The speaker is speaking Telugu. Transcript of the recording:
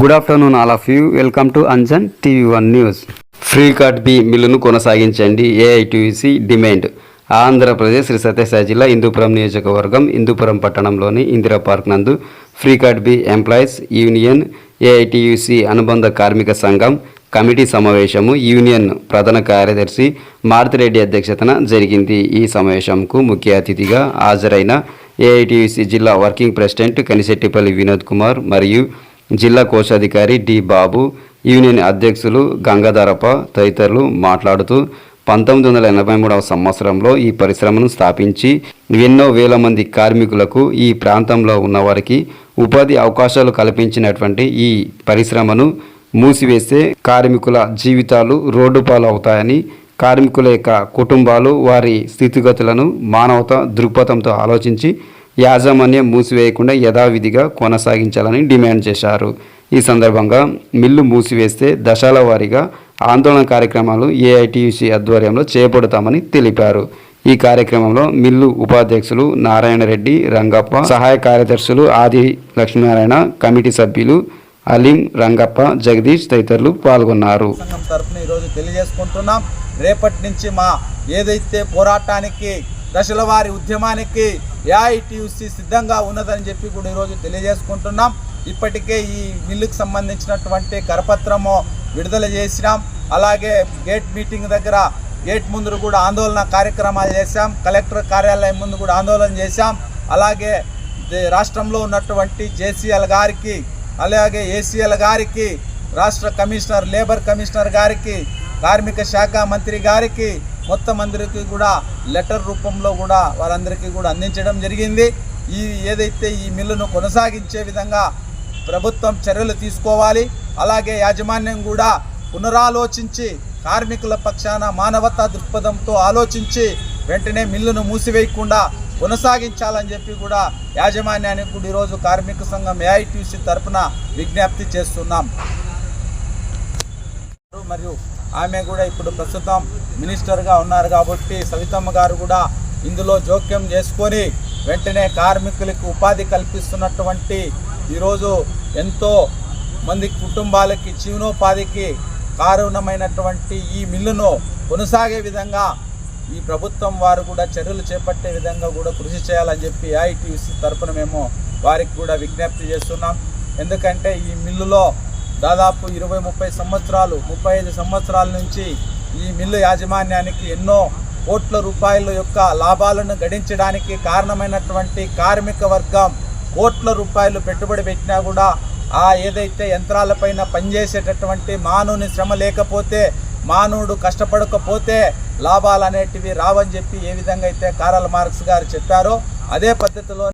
Good afternoon all of you welcome to Anjan TV one news free card B మిల్లును కొనసాగించండి. ఏఐటీసీ డిమాండ్ ఆంధ్రప్రదేశ్ శ్రీ సత్యసాయి జిల్లా హిందూపురం నియోజకవర్గం హిందూపురం పట్టణంలోని ఇందిరా పార్క్ నందు free card B employees union AITUC అనుబంధ కార్మిక సంఘం కమిటీ సమావేశము యూనియన్ ప్రధాన కార్యదర్శి మారుతిరెడ్డి అధ్యక్షతన జరిగింది. ఈ సమావేశంకు ముఖ్య అతిథిగా హాజరైన ఏఐటీయూసీ జిల్లా వర్కింగ్ ప్రెసిడెంట్ కనిశెట్టిపల్లి వినోద్ కుమార్ మరియు జిల్లా కోశాధికారి డి బాబు యూనియన్ అధ్యక్షులు గంగాధరప్ప తదితరులు మాట్లాడుతూ పంతొమ్మిది వందల ఎనభై మూడవ సంవత్సరంలో ఈ పరిశ్రమను స్థాపించి ఎన్నో వేల మంది కార్మికులకు ఈ ప్రాంతంలో ఉన్నవారికి ఉపాధి అవకాశాలు కల్పించినటువంటి ఈ పరిశ్రమను మూసివేస్తే కార్మికుల జీవితాలు రోడ్డు పాలు అవుతాయని కార్మికుల యొక్క కుటుంబాలు వారి స్థితిగతులను మానవత దృక్పథంతో ఆలోచించి యాజమాన్యం మూసివేయకుండా యథావిధిగా కొనసాగించాలని డిమాండ్ చేశారు. ఈ సందర్భంగా మిల్లు మూసివేస్తే దశల వారీగా ఆందోళన కార్యక్రమాలు ఏఐటీయూసీ ఆధ్వర్యంలో చేపడతామని తెలిపారు. ఈ కార్యక్రమంలో మిల్లు ఉపాధ్యక్షులు నారాయణ రెడ్డి రంగప్ప సహాయ కార్యదర్శులు ఆది లక్ష్మీనారాయణ కమిటీ సభ్యులు అలీం రంగప్ప జగదీష్ తదితరులు పాల్గొన్నారు. ఈరోజు తెలియజేసుకుంటున్నాం. రేపటి నుంచి మా ఏదైతే పోరాటానికి దశల వారి ఉద్యమానికి ఏఐటీయూసీ సిద్ధంగా ఉన్నదని చెప్పి కూడా ఈరోజు తెలియజేసుకుంటున్నాం. ఇప్పటికే ఈ మిల్లుకు సంబంధించినటువంటి కరపత్రము విడుదల చేసినాం. అలాగే గేట్ మీటింగ్ దగ్గర గేట్ ముందు కూడా ఆందోళన కార్యక్రమాలు చేశాం. కలెక్టర్ కార్యాలయం ముందు కూడా ఆందోళన చేశాం. అలాగే రాష్ట్రంలో ఉన్నటువంటి జేసీఎల్ గారికి అలాగే ఏసీఎల్ గారికి రాష్ట్ర కమిషనర్ లేబర్ కమిషనర్ గారికి కార్మిక శాఖ మంత్రి గారికి మొత్తం అందరికీ కూడా లెటర్ రూపంలో కూడా వారందరికీ కూడా అందించడం జరిగింది. ఈ ఏదైతే ఈ మిల్లును కొనసాగించే విధంగా ప్రభుత్వం చర్యలు తీసుకోవాలి. అలాగే యాజమాన్యం కూడా పునరాలోచించి కార్మికుల పక్షాన మానవతా దృక్పథంతో ఆలోచించి వెంటనే మిల్లును మూసివేయకుండా కొనసాగించాలని చెప్పి కూడా యాజమాన్యానికి కూడా ఈరోజు కార్మిక సంఘం ఏఐటీసీ తరపున విజ్ఞప్తి చేస్తున్నాం. మరియు ఆమె కూడా ఇప్పుడు ప్రస్తుతం మినిస్టర్గా ఉన్నారు కాబట్టి సవితమ్మ గారు కూడా ఇందులో జోక్యం చేసుకొని వెంటనే కార్మికులకు ఉపాధి కల్పిస్తున్నటువంటి ఈరోజు ఎంతో మంది కుటుంబాలకి జీవనోపాధికి కారణమైనటువంటి ఈ మిల్లును కొనసాగే విధంగా ఈ ప్రభుత్వం వారు కూడా చర్యలు చేపట్టే విధంగా కూడా కృషి చేయాలని చెప్పి ఐటీసీ తరపున మేము వారికి కూడా విజ్ఞప్తి చేస్తున్నాం. ఎందుకంటే ఈ మిల్లులో దాదాపు ఇరవై ముప్పై సంవత్సరాలు ముప్పై ఐదు సంవత్సరాల నుంచి ఈ మిల్లు యాజమాన్యానికి ఎన్నో కోట్ల రూపాయల యొక్క లాభాలను గడించడానికి కారణమైనటువంటి కార్మిక వర్గం కోట్ల రూపాయలు పెట్టుబడి పెట్టినా కూడా ఆ ఏదైతే యంత్రాలపైన పనిచేసేటటువంటి మానవుని శ్రమ లేకపోతే మానవుడు కష్టపడకపోతే లాభాలు అనేటివి రావని చెప్పి ఏ విధంగా అయితే కారల్ మార్క్స్ గారు చెప్పారో అదే పద్ధతిలో